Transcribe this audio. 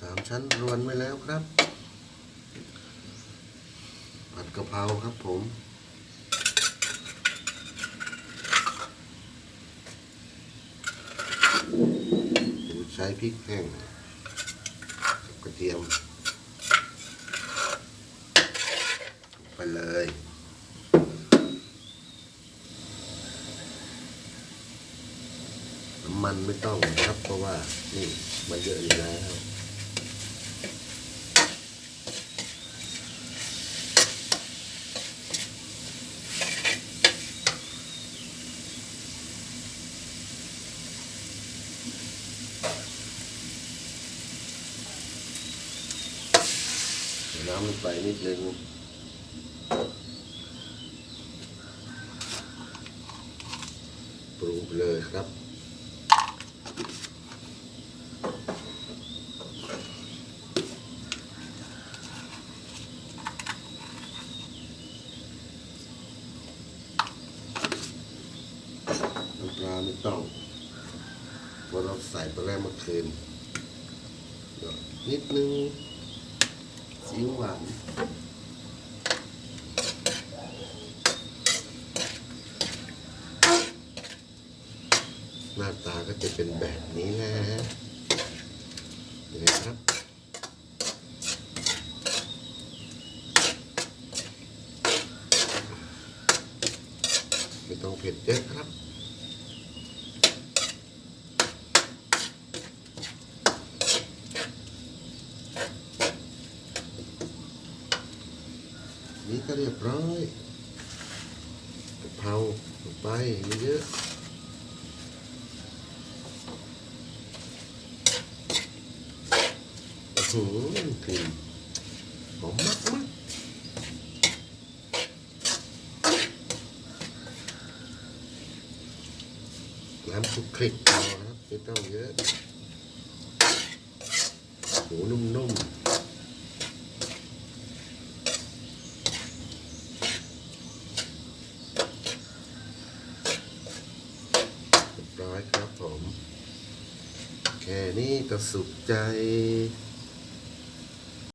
สามชั้นรวนไว้แล้วครับ ผัดกะเพราครับผมใช้พริกแห้งกับกระเทียม ไปเลยน้ำมันไม่ต้องครับเพราะว่านี่มันเยอะอยู่แล้ว น้ำลงไปนิดนึงปรุงเลยครับน้ำปลาไม่ต้องเพราะเราใส่ไปแล้วเมื่อคืนนิดนึง ซีอิ๊วหวานหน้าตาก็จะเป็นแบบนี้นะฮะเห็นไหมครับไม่ต้องเผ็ดเยอะครับ นี่ก็เรียบร้อยกะเพราลงไปเยอะหือกลิ่นหอมมากมากน้ำคลุกคลิกพอครับไม่ต้องเยอะหมูนุ่มๆเรียบร้ อยครับผม แค่นี้ก็สุขใจ